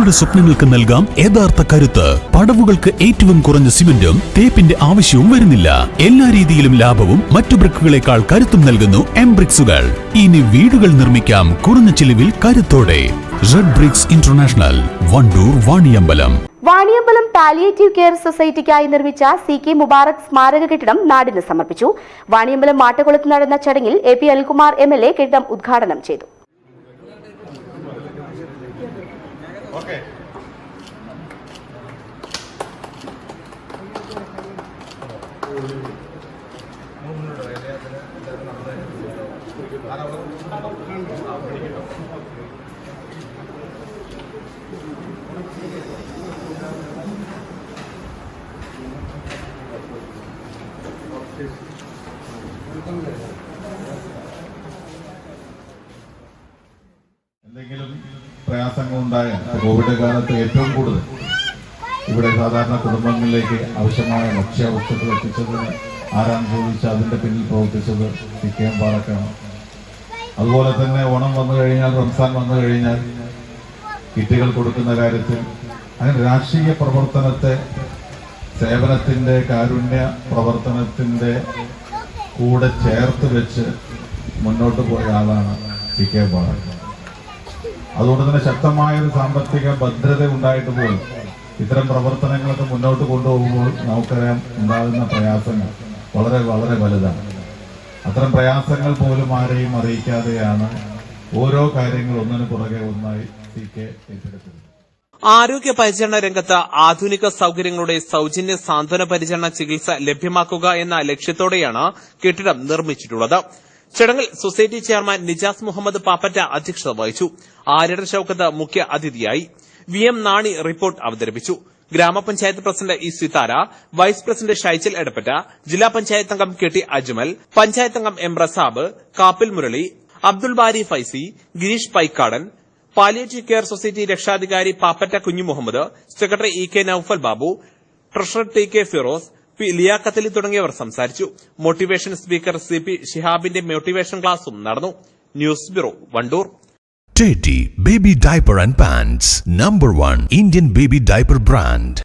നിങ്ങളുടെ സ്വപ്നങ്ങൾക്ക് നൽകാം യഥാർത്ഥ കരുത്ത്. പടവുകൾക്ക് ഏറ്റവും കുറഞ്ഞ സിമന്റും തേപ്പിന്റെ ആവശ്യവും വരുന്നില്ല. എല്ലാ രീതിയിലും ലാഭവും മറ്റു ബ്രിക്കുകളെക്കാൾ കരുത്തും നൽകുന്നു എം ബ്രിക്സുകൾ ഇനി വീടുകൾ നിർമ്മിക്കാം കുറഞ്ഞ ചിലവിൽ കരുത്തോടെ. Red bricks international Wandoor Vaniyambalam. Vaniyambalam palliative care സൊസൈറ്റിക്കായി നിർമ്മിച്ച സി കെ മുബാറക് സ്മാരക കെട്ടിടം നാടിന് സമർപ്പിച്ചു. വാണിയമ്പലം മാട്ടകുളത്ത് നടന്ന ചടങ്ങിൽ A P Anilkumar M L A കെട്ടിടം ഉദ്ഘാടനം ചെയ്തു. എന്തെങ്കിലും പ്രയാസങ്ങൾ ഉണ്ടായ കോവിഡ് കാലത്ത് ഏറ്റവും കൂടുതൽ ഇവിടെ സാധാരണ കുടുംബങ്ങളിലേക്ക് ആവശ്യമായ ഭക്ഷ്യവസ്തുക്കൾ എത്തിച്ചതിന് ആരാണ് ചോദിച്ച് അതിന്റെ പിന്നിൽ പ്രവർത്തിച്ചത് സി കെ എം അതുപോലെ തന്നെ ഓണം വന്നു കഴിഞ്ഞാൽ റംസാൻ വന്നു കഴിഞ്ഞാൽ കിറ്റുകൾ കൊടുക്കുന്ന കാര്യത്തിൽ അങ്ങനെ രാഷ്ട്രീയ പ്രവർത്തനത്തെ സേവനത്തിന്റെ കാരുണ്യ പ്രവർത്തനത്തിന്റെ കൂടെ ചേർത്ത് വെച്ച് മുന്നോട്ട് പോയ ആളാണ് സി കെ ബാലൻ അതുകൊണ്ട് തന്നെ ശക്തമായ ഒരു സാമ്പത്തിക ഭദ്രത ഉണ്ടായിട്ട് പോലും ഇത്തരം പ്രവർത്തനങ്ങളൊക്കെ മുന്നോട്ട് കൊണ്ടുപോകുമ്പോൾ നമുക്കറിയാം ഉണ്ടാകുന്ന പ്രയാസങ്ങൾ വളരെ വളരെ വലുതാണ്. അത്തരം പ്രയാസങ്ങൾ പോലും ആരെയും അറിയിക്കാതെയാണ് ഓരോ കാര്യങ്ങൾ ഒന്നിനു പുറകെ ഒന്നായി സി കെ ഏറ്റെടുത്തത് ആരോഗ്യ പരിചരണ രംഗത്ത് ആധുനിക സൌകര്യങ്ങളുടെ സൌജന്യ സാന്ത്വന പരിചരണ ചികിത്സ ലഭ്യമാക്കുക എന്ന ലക്ഷ്യത്തോടെയാണ് കെട്ടിടം നിർമ്മിച്ചിട്ടുള്ളത്. ചടങ്ങിൽ സൊസൈറ്റി ചെയർമാൻ നിജാസ് മുഹമ്മദ് പാപ്പറ്റ അധ്യക്ഷത വഹിച്ചു. ആര്യട ഷൌക്കത്ത് മുഖ്യ അതിഥിയായി വി എം നാണി റിപ്പോർട്ട് അവതരിപ്പിച്ചു. ഗ്രാമപഞ്ചായത്ത് president E Sithara vice president Shaichal Edappatta ജില്ലാ പഞ്ചായത്ത് അംഗം കെ ടി അജ്മൽ പഞ്ചായത്ത് അംഗം M Rasab Kappil Murali Abdul Bari Faizy Gireesh Paikkadan palliative care society രക്ഷാധികാരി Pappatta Kunju Muhammad secretary E K Naufal Babu treasurer T K Feroz P Liyakathali തുടങ്ങിയവർ സംസാരിച്ചു. Motivation speaker C P ഷിഹാബിന്റെ motivation ക്ലാസും നടന്നു. News bureau Wandoor. Teddy Baby Diaper and Pants, number one Indian baby diaper brand.